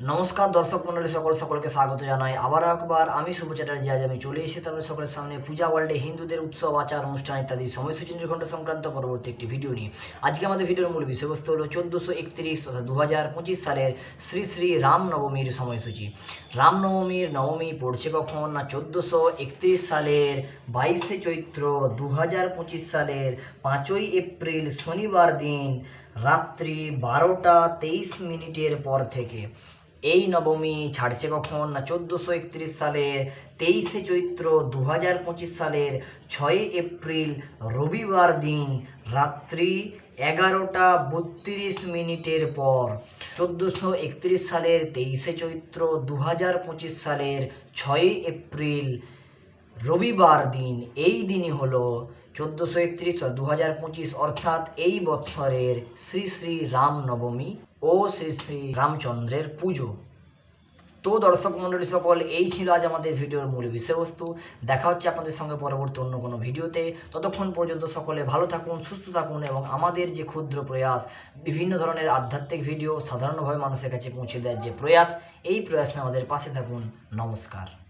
নমস্কার দর্শক মন্ডলী, সকল সকলকে স্বাগত জানাই। আবার একবার আমি শুভ চ্যাটার্জি, আজ আমি চলে এসেছি আপনাদের সকলের সামনে পূজা ওয়ার্ল্ডে হিন্দুদের উৎসব, আচার, অনুষ্ঠান ইত্যাদি সময়সূচি নির্ঘণ্ট সংক্রান্ত পরবর্তী একটি ভিডিও নিয়ে। আজকে আমাদের ভিডিওর মূল বিষয়বস্তু হলো চোদ্দোশো একত্রিশ তথা দু হাজার পঁচিশ সালের শ্রী শ্রী রামনবমীর সময়সূচি। রামনবমীর নবমী পড়ছে কখন? না, চোদ্দোশো একত্রিশ সালের বাইশে চৈত্র দু হাজার পঁচিশ সালের পাঁচই এপ্রিল শনিবার দিন রাত্রি বারোটা তেইশ মিনিটের পর থেকে। এই নবমী ছাড়ছে কখন? না, চোদ্দোশো একত্রিশ সালের তেইশে চৈত্র দু হাজার পঁচিশ সালের ছয় এপ্রিল রবিবার দিন রাত্রি এগারোটা বত্রিশ মিনিটের পর। চোদ্দোশো একত্রিশ সালের তেইশে চৈত্র দু হাজার পঁচিশ সালের ছয় এপ্রিল রবিবার দিন, এই দিনই হলো চোদ্দোশো একত্রিশ দু হাজার পঁচিশ, অর্থাৎ এই বৎসরের শ্রী শ্রী রাম নবমী ও শ্রী শ্রী রামচন্দ্রের পুজো। তো দর্শক মণ্ডলী সকল, এই ছিল আজ আমাদের ভিডিওর মূল বিষয়বস্তু। দেখা হচ্ছে আপনাদের সঙ্গে পরবর্তী অন্য কোনো ভিডিওতে। ততক্ষণ পর্যন্ত সকলে ভালো থাকুন, সুস্থ থাকুন এবং আমাদের যে ক্ষুদ্র প্রয়াস, বিভিন্ন ধরনের আধ্যাত্মিক ভিডিও সাধারণভাবে মানুষের কাছে পৌঁছে দেওয়ার যে প্রয়াস, এই প্রয়াসে আমাদের পাশে থাকুন। নমস্কার।